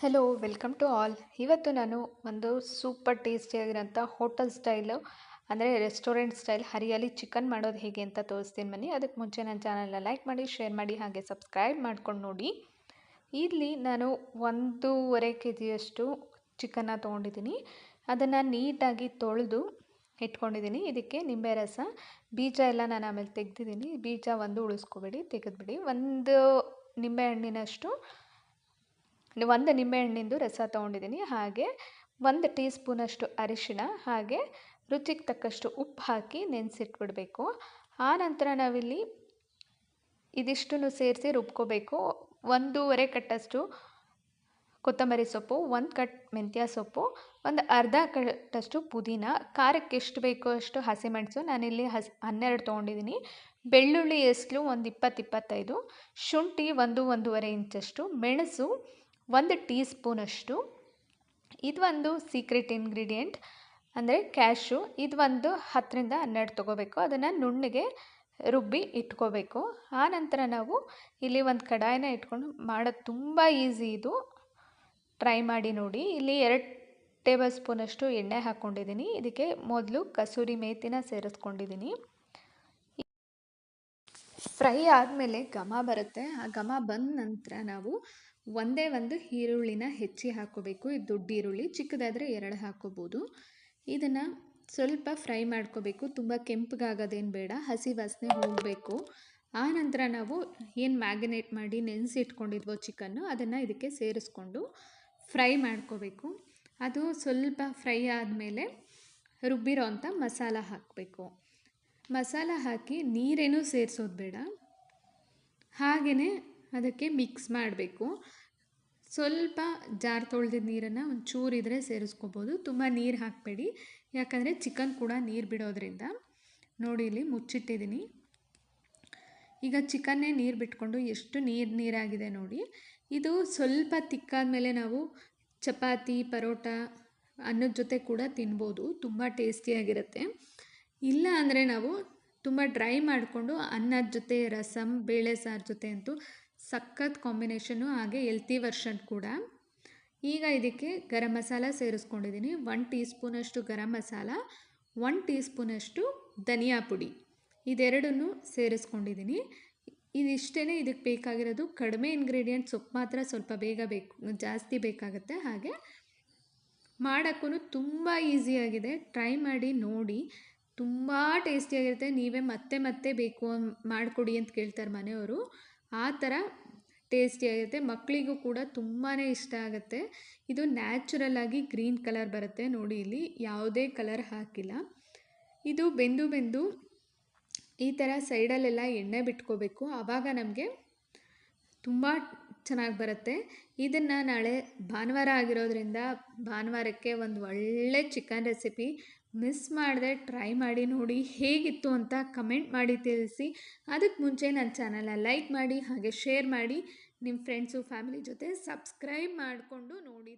Hello welcome to all ಇವತ್ತು ನಾನು ಒಂದು ಸೂಪರ್ ಟೇಸ್ಟಿಯಾಗಿರೋಂಥ ಹೋಟೆಲ್ ಸ್ಟೈಲು ಅಂದರೆ ರೆಸ್ಟೋರೆಂಟ್ ಸ್ಟೈಲ್ ಹರಿಯಾಲಿ ಚಿಕನ್ ಮಾಡೋದು ಹೇಗೆ ಅಂತ ತೋರಿಸ್ತೀನಿ ಬನ್ನಿ. ಅದಕ್ಕೆ ಮುಂಚೆ ನನ್ನ ಚಾನಲ್ನ ಲೈಕ್ ಮಾಡಿ ಶೇರ್ ಮಾಡಿ, ಹಾಗೆ ಸಬ್ಸ್ಕ್ರೈಬ್ ಮಾಡ್ಕೊಂಡು ನೋಡಿ. ಇಲ್ಲಿ ನಾನು ಒಂದೂವರೆ ಕೆ ಜಿಯಷ್ಟು ಚಿಕನ್ನ ತೊಗೊಂಡಿದ್ದೀನಿ. ಅದನ್ನು ನೀಟಾಗಿ ತೊಳೆದು ಇಟ್ಕೊಂಡಿದ್ದೀನಿ. ಇದಕ್ಕೆ ನಿಂಬೆ ರಸ, ಬೀಜ ಎಲ್ಲ ನಾನು ಆಮೇಲೆ ತೆಗೆದಿದ್ದೀನಿ. ಬೀಜ ಒಂದು ಉಳಿಸ್ಕೊಬೇಡಿ, ತೆಗೆದ್ಬಿಡಿ. ಒಂದು ನಿಂಬೆ ಹಣ್ಣಿನಷ್ಟು ಒಂದು ನಿಂಬೆಹಣ್ಣಿಂದು ರಸ ತೊಗೊಂಡಿದ್ದೀನಿ. ಹಾಗೆ ಒಂದು ಟೀ ಸ್ಪೂನಷ್ಟು ಅರಿಶಿಣ, ಹಾಗೆ ರುಚಿಗೆ ತಕ್ಕಷ್ಟು ಉಪ್ಪು ಹಾಕಿ ನೆನೆಸಿಟ್ಬಿಡಬೇಕು. ಆನಂತರ ನಾವಿಲ್ಲಿ ಇದಿಷ್ಟನ್ನು ಸೇರಿಸಿ ರುಬ್ಕೋಬೇಕು. ಒಂದೂವರೆ ಕಟ್ಟಷ್ಟು ಕೊತ್ತಂಬರಿ ಸೊಪ್ಪು, ಒಂದು ಕಟ್ ಮೆಂತ್ಯ ಸೊಪ್ಪು, ಒಂದು ಅರ್ಧ ಕಟ್ಟಷ್ಟು ಪುದೀನ. ಖಾರಕ್ಕೆ ಎಷ್ಟು ಬೇಕೋ ಅಷ್ಟು ಹಸಿಮೆಣಸು ನಾನಿಲ್ಲಿ ಹಸ್, ಹನ್ನೆರಡು ತೊಗೊಂಡಿದ್ದೀನಿ. ಬೆಳ್ಳುಳ್ಳಿ ಎಸ್ಲು ಒಂದು ಇಪ್ಪತ್ತು ಇಪ್ಪತ್ತೈದು. ಶುಂಠಿ ಒಂದು ಒಂದೂವರೆ ಇಂಚಷ್ಟು. ಮೆಣಸು ಒಂದು ಟೀ ಸ್ಪೂನಷ್ಟು ಇದು ಒಂದು ಸೀಕ್ರೆಟ್ ಇಂಗ್ರೀಡಿಯೆಂಟ್ ಅಂದರೆ ಕ್ಯಾಶು ಇದು ಒಂದು ಹತ್ತರಿಂದ ಹನ್ನೆರಡು ತೊಗೋಬೇಕು. ಅದನ್ನು ನುಣ್ಣಗೆ ರುಬ್ಬಿ ಇಟ್ಕೋಬೇಕು. ಆನಂತರ ನಾವು ಇಲ್ಲಿ ಒಂದು ಕಡಾಯಿನ ಇಟ್ಕೊಂಡು ಮಾಡೋದು ತುಂಬ ಈಸಿ ಇದು. ಟ್ರೈ ಮಾಡಿ ನೋಡಿ. ಇಲ್ಲಿ ಎರಡು ಟೇಬಲ್ ಸ್ಪೂನಷ್ಟು ಎಣ್ಣೆ ಹಾಕ್ಕೊಂಡಿದ್ದೀನಿ ಇದಕ್ಕೆ ಮೊದಲು ಕಸೂರಿ ಮೇತಿನ ಸೇರಿಸ್ಕೊಂಡಿದ್ದೀನಿ. ಫ್ರೈ ಆದಮೇಲೆ ಘಮ ಬರುತ್ತೆ. ಆ ಘಮ ಬಂದ ನಂತರ ನಾವು ಒಂದೇ ಒಂದು ಈರುಳ್ಳಿನ ಹೆಚ್ಚಿ ಹಾಕೋಬೇಕು ಇದು ದೊಡ್ಡ ಈರುಳ್ಳಿ, ಚಿಕ್ಕದಾದರೆ ಎರಡು ಹಾಕೋಬೋದು ಇದನ್ನು ಸ್ವಲ್ಪ ಫ್ರೈ ಮಾಡ್ಕೋಬೇಕು. ತುಂಬ ಕೆಂಪಗಾಗೋದೇನು ಬೇಡ, ಹಸಿ ವಾಸನೆ ಹೋಗಬೇಕು. ಆ ನಂತರ ನಾವು ಏನು ಮ್ಯಾಗಿನೇಟ್ ಮಾಡಿ ನೆನೆಸಿಟ್ಕೊಂಡಿದ್ವೋ ಚಿಕನ್ನು, ಅದನ್ನು ಇದಕ್ಕೆ ಸೇರಿಸ್ಕೊಂಡು ಫ್ರೈ ಮಾಡ್ಕೋಬೇಕು. ಅದು ಸ್ವಲ್ಪ ಫ್ರೈ ಆದಮೇಲೆ ರುಬ್ಬಿರೋ ಅಂಥ ಮಸಾಲ ಹಾಕಬೇಕು. ಮಸಾಲ ಹಾಕಿ ನೀರೇನೂ ಸೇರಿಸೋದು ಬೇಡ. ಹಾಗೆಯೇ ಅದಕ್ಕೆ ಮಿಕ್ಸ್ ಮಾಡಬೇಕು. ಸ್ವಲ್ಪ ಜಾರ್ ತೊಳೆದಿದ್ದ ನೀರನ್ನು ಒಂದು ಚೂರಿದ್ರೆ ಸೇರಿಸ್ಕೋಬೋದು. ತುಂಬ ನೀರು ಹಾಕಬೇಡಿ. ಯಾಕಂದರೆ ಚಿಕನ್ ಕೂಡ ನೀರು ಬಿಡೋದ್ರಿಂದ. ನೋಡಿ ಇಲ್ಲಿ ಮುಚ್ಚಿಟ್ಟಿದ್ದೀನಿ ಈಗ ಚಿಕನ್ನೇ ನೀರು ಬಿಟ್ಕೊಂಡು ಎಷ್ಟು ನೀರು ನೀರಾಗಿದೆ ನೋಡಿ. ಇದು ಸ್ವಲ್ಪ ತಿಕ್ಕಾದ ಮೇಲೆ ನಾವು ಚಪಾತಿ, ಪರೋಟ ಅನ್ನದ ಜೊತೆ ಕೂಡ ತಿನ್ಬೋದು. ತುಂಬ ಟೇಸ್ಟಿಯಾಗಿರುತ್ತೆ ಇಲ್ಲ ಅಂದರೆ ನಾವು ತುಂಬ ಡ್ರೈ ಮಾಡಿಕೊಂಡು ಅನ್ನದ ಜೊತೆ ರಸಮ್ ಬೇಳೆ ಸಾರು ಜೊತೆ ಅಂತೂ ಸಖತ್ ಕಾಂಬಿನೇಷನ್ನು ಹಾಗೆ ಎಲ್ತಿ ವರ್ಷನ್ ಕೂಡ. ಈಗ ಇದಕ್ಕೆ ಗರಂ ಮಸಾಲ ಸೇರಿಸ್ಕೊಂಡಿದ್ದೀನಿ. ಒನ್ ಟೀ ಸ್ಪೂನಷ್ಟು ಗರಂ ಮಸಾಲ ಒನ್ ಟೀ ಸ್ಪೂನಷ್ಟು ಧನಿಯಾ ಪುಡಿ. ಇದೆರಡನ್ನು ಸೇರಿಸ್ಕೊಂಡಿದ್ದೀನಿ. ಇದಿಷ್ಟೇ ಇದಕ್ಕೆ ಬೇಕಾಗಿರೋದು. ಕಡಿಮೆ ಇಂಗ್ರೀಡಿಯೆಂಟ್ ಸೊಪ್ಪು ಮಾತ್ರ ಸ್ವಲ್ಪ ಬೇಗ ಬೇಕು, ಜಾಸ್ತಿ ಬೇಕಾಗುತ್ತೆ ಹಾಗೆ. ಮಾಡೋಕ್ಕೂ ತುಂಬ ಈಸಿಯಾಗಿದೆ ಟ್ರೈ ಮಾಡಿ ನೋಡಿ. ತುಂಬ ಟೇಸ್ಟಿಯಾಗಿರುತ್ತೆ ನೀವೇ ಮತ್ತೆ ಮತ್ತೆ ಬೇಕು ಮಾಡಿಕೊಡಿ ಅಂತ ಕೇಳ್ತಾರೆ ಮನೆಯವರು. ಆ ಥರ ಟೇಸ್ಟಿಯಾಗಿರುತ್ತೆ ಮಕ್ಕಳಿಗೂ ಕೂಡ ತುಂಬಾ ಇಷ್ಟ ಆಗುತ್ತೆ. ಇದು ನ್ಯಾಚುರಲ್ಲಾಗಿ ಗ್ರೀನ್ ಕಲರ್ ಬರುತ್ತೆ ನೋಡಿ ಇಲ್ಲಿ. ಯಾವುದೇ ಕಲರ್ ಹಾಕಿಲ್ಲ. ಇದು ಬೆಂದು ಬೆಂದು ಈ ಥರ ಸೈಡಲ್ಲೆಲ್ಲ ಎಣ್ಣೆ ಬಿಟ್ಕೋಬೇಕು. ಆವಾಗ ನಮಗೆ ತುಂಬ ಚೆನ್ನಾಗಿ ಬರುತ್ತೆ. ಇದನ್ನು ನಾಳೆ ಭಾನುವಾರ ಆಗಿರೋದ್ರಿಂದ ಭಾನುವಾರಕ್ಕೆ ಒಂದು ಒಳ್ಳೆ ಚಿಕನ್ ರೆಸಿಪಿ ಮಿಸ್ ಮಾಡದೆ ಟ್ರೈ ಮಾಡಿ ನೋಡಿ ಹೇಗಿತ್ತು ಅಂತ ಕಮೆಂಟ್ ಮಾಡಿ ತಿಳಿಸಿ. ಅದಕ್ಕೆ ಮುಂಚೆ ನನ್ನ ಚಾನಲ್ನ ಲೈಕ್ ಮಾಡಿ ಹಾಗೆ ಶೇರ್ ಮಾಡಿ. ನಿಮ್ಮ ಫ್ರೆಂಡ್ಸು ಫ್ಯಾಮಿಲಿ ಜೊತೆ ಸಬ್ಸ್ಕ್ರೈಬ್ ಮಾಡಿಕೊಂಡು ನೋಡಿ.